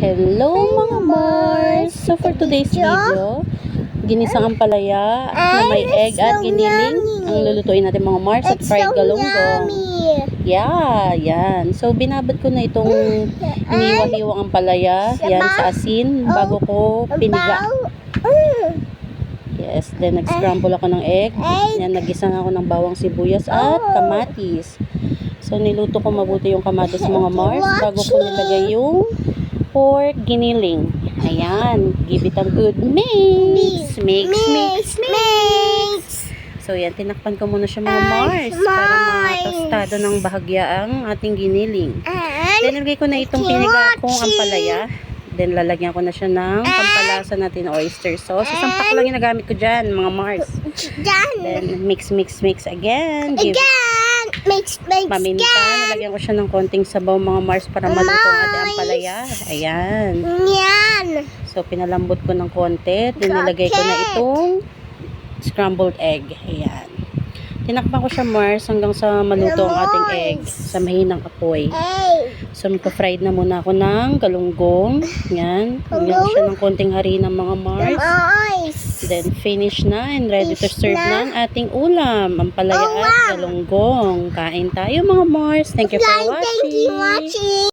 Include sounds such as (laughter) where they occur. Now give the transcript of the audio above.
Hello mga Mars! So for today's video, ginisang ang palaya na may egg at giniling. ang lulutuin natin mga Mars at fried galunggong. Yeah, yan. So binabad ko na itong iniwa-hiwang ang palaya. Yan sa asin bago ko piniga. Yes, then nag-scramble ako ng egg. Yan, nagisa na ako ng bawang sibuyas at kamatis. So niluto ko mabuti yung kamatis mga (laughs) Mars bago ko nilagay yung pork giniling. Ayan, give it a good mix. Mix, mix, mix. So yan, tinakpan ko muna siya mga Mars para matostado ng bahagya ang ating giniling. Then nilagay ko na itong piniga kong ampalaya. Then lalagyan ko na siya ng pampalasa natin na oyster sauce. Isang pack lang yung nagamit ko dyan mga Mars. Then mix, mix, mix again. Give Mix, mix, paminta. Nilagyan ko siya ng konting sabaw mga Mars para maluto ang ating ampalaya. Ayan. Yan. So, pinalambot ko ng konti. Then, nilagay ko na itong scrambled egg. Ayan. Tinakpan ko siya, Mars, hanggang sa maluto ang ating egg sa mahinang apoy. Hey. So, magpa-fried na muna ako ng galunggong. Yan. Ko siya ng konting harina, mga Mars. Then, finish na and ready to serve na. ang ating ulam. Ang palaya Oh, at galunggong. Kain tayo, mga Mars. Thank you for Thank you watching. watching.